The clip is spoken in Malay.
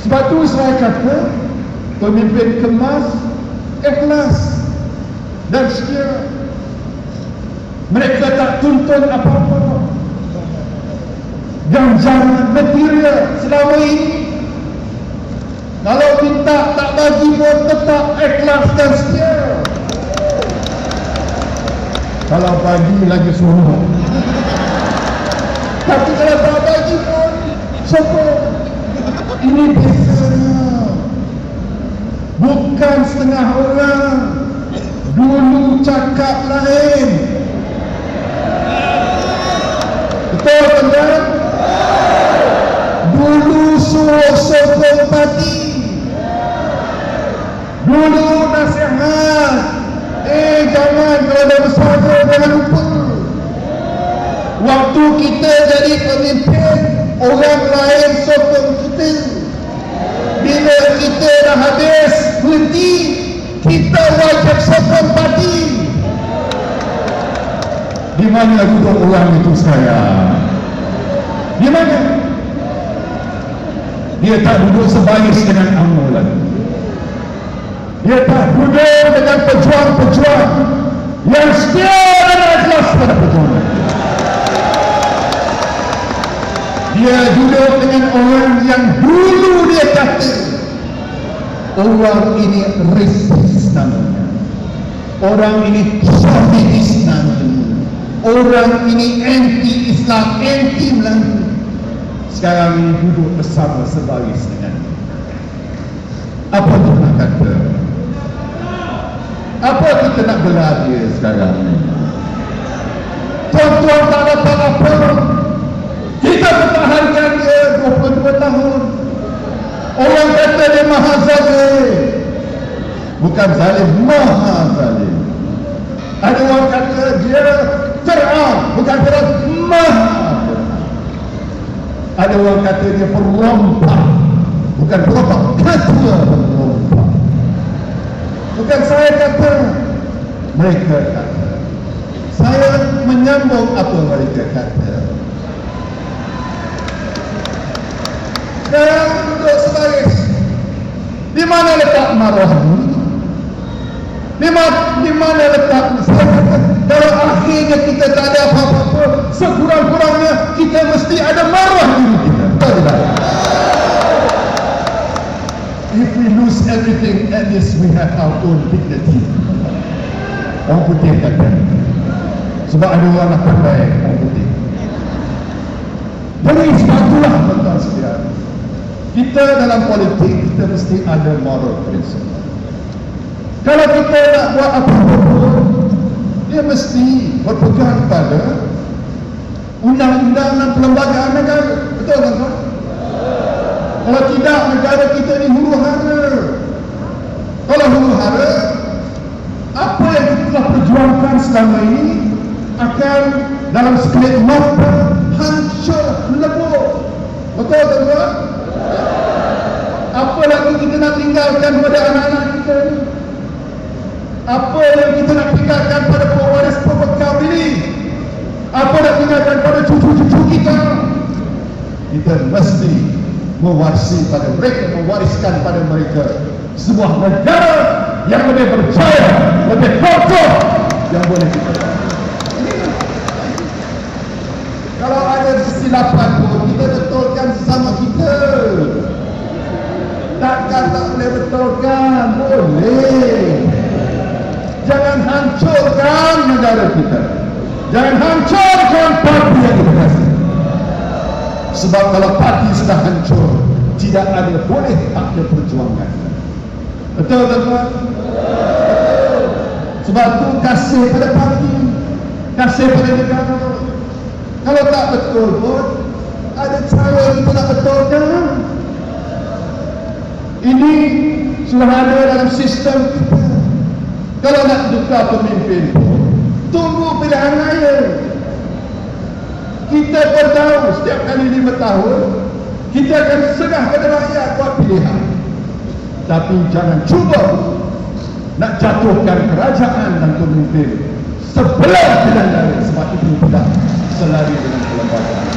Sebab tu saya kata pemimpin kemas ikhlas dan setia. Mereka tak tuntun apa-apa. Dan jangan material selama ini. Kalau minta tak bagi pun tetap ikhlas dan setia. Kalau bagi lagi semua. Tapi kalau tak bagi pun sokong. Ini Setengah orang. Dulu cakap lain. Betul tuan Dulu suruh sokong parti. Dulu nasihat. Eh jangan kalau ada bersama jangan lupa. Waktu kita jadi pemimpin, orang lain kita wajib sokong parti. Di mana duduk orang itu saya? Di mana? Dia tak duduk sebaris dengan lagi. Dia tak duduk dengan pejuang-pejuang yang setia dan ikhlas pada perjuangan. Dia duduk dengan orang yang dulu dia kata orang ini resis namanya. Orang ini syafiis namanya. Orang ini anti-Islam, anti-Melayu. Sekarang ini duduk bersama sebaris dengan apa tu nak kata? Apa kita nak gelar dia sekarang ni? Tuan-tuan tak dapat apa Kita pertahankan dia 22 tahun Kata dia maha zalim Bukan zalim, maha zalim Ada orang kata dia terang Bukan terang, maha Ada orang kata dia perompak Bukan perompak, ketua perompak Bukan saya kata Mereka kata. Saya menyambung apa mereka kata. Sebaris Di mana letak marah ini? Di mana, di mana letak Kalau akhirnya kita tak ada apa-apa Sekurang-kurangnya Kita mesti ada marah diri kita tidak? If we lose everything, at least we have our own dignity. Orang putih kata. Sebab ada orang nak pandai orang putih. Jadi sebab itulah tuan sekalian. Kita dalam politik, kita mesti ada moral principle. Kalau kita nak buat apa-apa pun, dia mesti berpegang pada undang-undang dan perlembagaan negara. Betul kan tuan? Kalau tidak negara kita ni huru hara. Kalau huru hara, apa yang kita telah perjuangkan selama ini akan dalam sekelip mata hancur lebur. Betul tak tuan? Lagi kita nak tinggalkan kepada anak-anak kita? Apa yang kita nak tinggalkan pada pewaris pembekal ini? Apa nak tinggalkan pada cucu-cucu kita? Kita mesti mewarisi pada mereka, mewariskan pada mereka sebuah negara yang lebih berjaya, lebih kokoh yang boleh kita Kalau ada kesilapan boleh betulkan? Boleh. Jangan hancurkan negara kita. Jangan hancurkan parti yang kita. Sebab kalau parti sudah hancur, tidak ada boleh ada perjuangan. Betul tak tuan? Sebab tu kasih pada parti, kasih pada negara. Kalau tak betul pun, ada cara kita nak betulkan. Ini sudah ada dalam sistem. Kalau nak tukar pemimpin tunggu pilihan raya. Kita pun tahu setiap kali lima tahun kita akan serah pada rakyat buat pilihan. Tapi jangan cuba nak jatuhkan kerajaan dan pemimpin sebelah pilihan raya sebab itu tidak selari dengan kelembagaan.